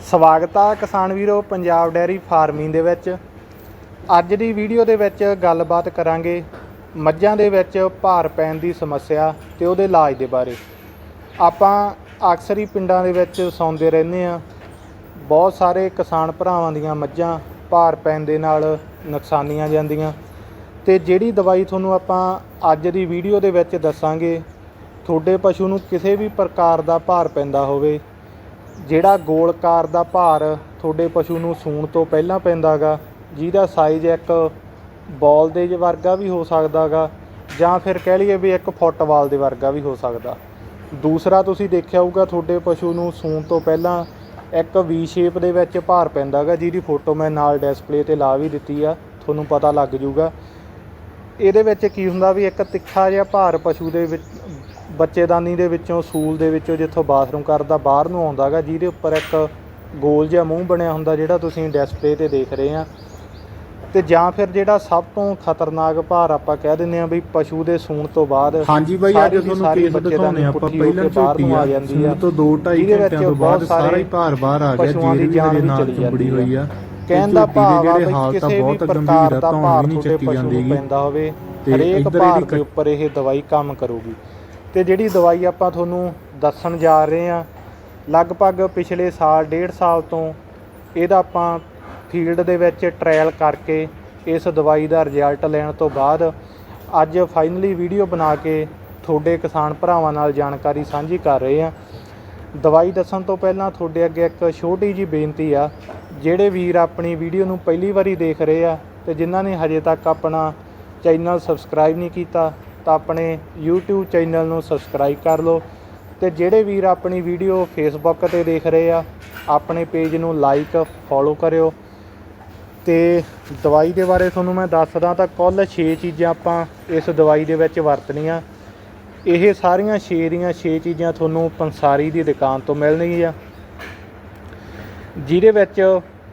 ਸਵਾਗਤ ਆ ਕਿਸਾਨ ਵੀਰੋ ਪੰਜਾਬ ਡੈਰੀ ਫਾਰਮਿੰਗ ਦੇ ਵਿੱਚ। ਅੱਜ ਦੀ ਵੀਡੀਓ ਦੇ ਵਿੱਚ ਗੱਲਬਾਤ ਕਰਾਂਗੇ ਮੱਝਾਂ ਦੇ ਵਿੱਚ ਭਾਰ ਪੈਣ ਦੀ ਸਮੱਸਿਆ ਤੇ ਉਹਦੇ ਇਲਾਜ ਦੇ ਬਾਰੇ। ਆਪਾਂ ਅਕਸਰ ਹੀ ਪਿੰਡਾਂ ਦੇ ਵਿੱਚ ਸੌਂਦੇ ਰਹਿੰਦੇ ਆ ਬਹੁਤ ਸਾਰੇ ਕਿਸਾਨ ਭਰਾਵਾਂ ਦੀਆਂ ਮੱਝਾਂ ਭਾਰ ਪੈਣ ਦੇ ਨਾਲ ਨੁਕਸਾਨੀਆਂ ਜਾਂਦੀਆਂ। ਤੇ ਜਿਹੜੀ ਦਵਾਈ ਤੁਹਾਨੂੰ ਆਪਾਂ ਅੱਜ ਦੀ ਵੀਡੀਓ ਦੇ ਵਿੱਚ ਦੱਸਾਂਗੇ, ਤੁਹਾਡੇ ਪਸ਼ੂ ਨੂੰ ਕਿਸੇ ਵੀ ਪ੍ਰਕਾਰ ਦਾ ਭਾਰ ਪੈਂਦਾ ਹੋਵੇ ਜਿਹੜਾ ਗੋਲਕਾਰ ਦਾ ਭਾਰ ਤੁਹਾਡੇ ਪਸ਼ੂ ਨੂੰ ਸੂਣ ਤੋਂ ਪਹਿਲਾਂ ਪੈਂਦਾ ਗਾ ਜਿਹਦਾ ਸਾਈਜ਼ ਇੱਕ ਬੋਲ ਦੇ ਵਰਗਾ ਵੀ ਹੋ ਸਕਦਾ ਗਾ ਜਾਂ ਫਿਰ ਕਹਿ ਲਈਏ ਵੀ ਇੱਕ ਫੁੱਟਬਾਲ ਦੇ ਵਰਗਾ ਵੀ ਹੋ ਸਕਦਾ। ਦੂਸਰਾ ਤੁਸੀਂ ਦੇਖਿਆ ਹੋਊਗਾ ਤੁਹਾਡੇ ਪਸ਼ੂ ਨੂੰ ਸੂਣ ਤੋਂ ਪਹਿਲਾਂ ਇੱਕ ਵੀ ਸ਼ੇਪ ਦੇ ਵਿੱਚ ਭਾਰ ਪੈਂਦਾ ਗਾ ਜਿਹਦੀ ਫੋਟੋ ਮੈਂ ਨਾਲ ਡਿਸਪਲੇ ਤੇ ਲਾ ਵੀ ਦਿੱਤੀ ਆ, ਤੁਹਾਨੂੰ ਪਤਾ ਲੱਗ ਜਾਊਗਾ। ਇਹਦੇ ਵਿੱਚ ਕੀ ਹੁੰਦਾ ਵੀ ਇੱਕ ਤਿੱਖਾ ਜਿਹਾ ਭਾਰ ਪਸ਼ੂ ਦੇ ਵਿੱਚ ਬੱਚੇਦਾਨੀ ਦੇ ਵਿੱਚੋਂ ਸੂਲ ਦੇ ਵਿੱਚੋਂ ਜਿੱਥੋਂ ਬਾਥਰੂਮ ਕਰਦਾ ਬਾਹਰ ਨੂੰ ਆਉਂਦਾਗਾ ਜਿਹਦੇ ਉੱਪਰ ਇੱਕ ਗੋਲ ਜਿਹਾ ਮੂੰਹ ਬਣਿਆ ਹੁੰਦਾ ਜਿਹੜਾ ਤੁਸੀਂ ਡਿਸਪਲੇ ਤੇ ਦੇਖ ਰਹੇ ਆ। ਤੇ ਜਾਂ ਫਿਰ ਜਿਹੜਾ ਸਭ ਤੋਂ ਖਤਰਨਾਕ ਭਾਰ ਆਪਾਂ ਕਹਿ ਦਿੰਦੇ ਆ ਵੀ ਪਸ਼ੂ ਦੇ ਸੂਣ ਤੋਂ ਬਾਅਦ ਹਾਂਜੀ ਬਾਈ ਅੱਜ ਤੁਹਾਨੂੰ ਕੇਸ ਦਿਖਾਉਣੇ ਆਪਾਂ। ਪਹਿਲਾਂ ਝੋਟੀ ਆ ਜਾਂਦੀ ਸੂਣ ਆ। ਤੋਂ 2 2.5 ਜਿਹਦੇ ਵਿੱਚ ਘੰਟਿਆਂ ਤੋਂ ਬਾਅਦ ਸਾਰਾ ਹੀ ਭਾਰ ਬਾਹਰ ਆ ਗਿਆ ਜੀਰੀ ਵੀ ਨਾਲ ਚੰਬੜੀ ਹੋਈ ਆ। ਕਹਿਣ ਦਾ ਭਾਵ ਆ ਵੀ ਕਿਸੇ ਵੀ ਪ੍ਰਕਾਰ ਦਾ ਭਾਰ ਨਹੀਂ ਚੱਕੀ ਪਸ਼ੂ ਨੂੰ ਜਾਂਦੀ ਪੈਂਦਾ ਹੋਵੇ ਹਰੇਕ ਭਾਰ ਦੇ ਉੱਪਰ ਇਹ ਦਵਾਈ ਕੰਮ ਕਰੂਗੀ। ਤੇ ਜਿਹੜੀ ਦਵਾਈ ਆਪਾਂ ਤੁਹਾਨੂੰ ਦੱਸਣ ਜਾ ਰਹੇ ਹਾਂ, ਲਗਭਗ ਪਿਛਲੇ ਸਾਲ, ਡੇਢ ਸਾਲ ਤੋਂ ਇਹਦਾ ਆਪਾਂ ਫੀਲਡ ਦੇ ਵਿੱਚ ਟ੍ਰਾਇਲ ਕਰਕੇ ਇਸ ਦਵਾਈ ਦਾ ਰਿਜ਼ਲਟ ਲੈਣ ਤੋਂ ਬਾਅਦ ਅੱਜ ਫਾਈਨਲੀ ਵੀਡੀਓ ਬਣਾ ਕੇ ਤੁਹਾਡੇ ਕਿਸਾਨ ਭਰਾਵਾਂ ਨਾਲ ਜਾਣਕਾਰੀ ਸਾਂਝੀ ਕਰ ਰਹੇ ਹਾਂ। ਦਵਾਈ ਦੱਸਣ ਤੋਂ ਪਹਿਲਾਂ ਤੁਹਾਡੇ ਅੱਗੇ ਇੱਕ ਛੋਟੀ ਜੀ ਬੇਨਤੀ ਆ, ਜਿਹੜੇ ਵੀਰ ਆਪਣੀ ਵੀਡੀਓ ਨੂੰ ਪਹਿਲੀ ਵਾਰੀ ਦੇਖ ਰਹੇ ਆ ਤੇ ਜਿਨ੍ਹਾਂ ਨੇ ਹਜੇ ਤੱਕ ਆਪਣਾ ਚੈਨਲ ਸਬਸਕ੍ਰਾਈਬ ਨਹੀਂ ਕੀਤਾ ਤਾਂ ਆਪਣੇ YouTube ਚੈਨਲ ਨੂੰ ਸਬਸਕ੍ਰਾਈਬ ਕਰ ਲਓ ਤੇ ਜਿਹੜੇ ਵੀਰ ਆਪਣੀ ਵੀਡੀਓ ਫੇਸਬੁੱਕ ਤੇ ਦੇਖ ਰਹੇ ਆ, ਆਪਣੇ ਪੇਜ ਨੂੰ ਲਾਈਕ ਫੋਲੋ ਕਰਿਓ। ਤੇ ਦਵਾਈ ਦੇ ਬਾਰੇ ਤੁਹਾਨੂੰ ਮੈਂ ਦੱਸਦਾ ਤਾਂ ਕੁੱਲ 6 ਚੀਜ਼ਾਂ ਆਪਾਂ ਇਸ ਦਵਾਈ ਦੇ ਵਿੱਚ ਵਰਤਣੀਆਂ। ਇਹ ਸਾਰੀਆਂ 6 ਦੀਆਂ 6 ਚੀਜ਼ਾਂ ਤੁਹਾਨੂੰ ਪੰਸਾਰੀ ਦੀ ਦੁਕਾਨ ਤੋਂ ਮਿਲਣਗੀਆਂ। ਜਿਹਦੇ ਵਿੱਚ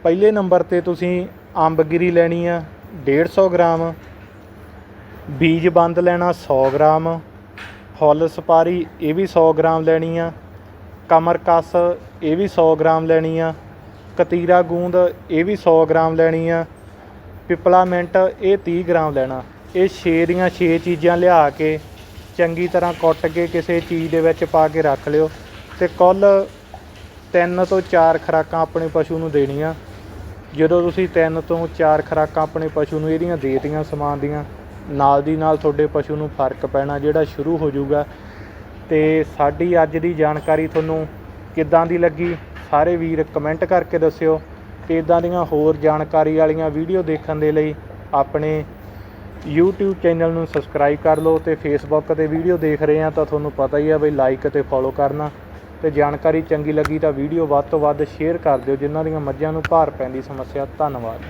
ਪਹਿਲੇ ਨੰਬਰ ਤੇ ਤੁਸੀਂ ਅੰਬਗਿਰੀ ਲੈਣੀ ਆ 150 ਗ੍ਰਾਮ ਬੀਜ ਬੰਦ ਲੈਣਾ 100 ਗ੍ਰਾਮ, ਫੁੱਲ ਸੁਪਾਰੀ ਇਹ ਵੀ 100 ਗ੍ਰਾਮ ਲੈਣੀ ਆ, ਕਮਰ ਕਸ ਇਹ ਵੀ 100 ਗ੍ਰਾਮ ਲੈਣੀ ਆ, ਕਤੀਰਾ ਗੂੰਦ ਇਹ ਵੀ 100 ਗ੍ਰਾਮ ਲੈਣੀ ਆ, ਪਿਪਲਾ ਮਿੰਟ ਇਹ 30 ਗ੍ਰਾਮ ਲੈਣਾ। ਇਹ 6 ਦੀਆਂ 6 ਚੀਜ਼ਾਂ ਲਿਆ ਕੇ ਚੰਗੀ ਤਰ੍ਹਾਂ ਕੁੱਟ ਕੇ ਕਿਸੇ ਚੀਜ਼ ਦੇ ਵਿੱਚ ਪਾ ਕੇ ਰੱਖ ਲਿਓ ਤੇ ਕੁੱਲ 3 ਤੋਂ 4 ਖੁਰਾਕਾਂ ਆਪਣੇ ਪਸ਼ੂ ਨੂੰ ਦੇਣੀਆਂ। ਜਦੋਂ ਤੁਸੀਂ 3 ਤੋਂ 4 ਖੁਰਾਕਾਂ ਆਪਣੇ ਪਸ਼ੂ ਨੂੰ ਇਹਦੀਆਂ ਦੇਤੀਆਂ ਸਮਾਨ ਦੀਆਂ ਨਾਲ ਦੀ ਨਾਲ ਤੁਹਾਡੇ ਪਸ਼ੂ ਨੂੰ ਫ਼ਰਕ ਪੈਣਾ ਜਿਹੜਾ ਸ਼ੁਰੂ ਹੋ ਜਾਊਗਾ। ਤੇ ਸਾਡੀ ਅੱਜ ਦੀ ਜਾਣਕਾਰੀ ਤੁਹਾਨੂੰ ਕਿੱਦਾਂ ਦੀ ਲੱਗੀ, ਸਾਰੇ ਵੀਰ ਕਮੈਂਟ ਕਰਕੇ ਦੱਸਿਓ। ਤੇ ਇਦਾਂ ਦੀਆਂ ਹੋਰ ਜਾਣਕਾਰੀ ਵਾਲੀਆਂ ਵੀਡੀਓ ਦੇਖਣ ਦੇ ਲਈ ਆਪਣੇ YouTube ਚੈਨਲ ਨੂੰ ਸਬਸਕ੍ਰਾਈਬ ਕਰ ਲਓ ਤੇ Facebook ਤੇ ਵੀਡੀਓ ਦੇਖ ਰਹੇ ਆ ਤਾਂ ਤੁਹਾਨੂੰ ਪਤਾ ਹੀ ਆ ਬਈ ਲਾਈਕ ਤੇ ਫੋਲੋ ਕਰਨਾ। ਤੇ ਜਾਣਕਾਰੀ ਚੰਗੀ ਲੱਗੀ ਤਾਂ ਵੀਡੀਓ ਵੱਧ ਤੋਂ ਵੱਧ ਸ਼ੇਅਰ ਕਰ ਦਿਓ, ਜਿਨ੍ਹਾਂ ਦੀਆਂ ਮੱਝਾਂ ਨੂੰ ਭਾਰ ਪੈਣ ਦੀ ਸਮੱਸਿਆ। ਧੰਨਵਾਦ।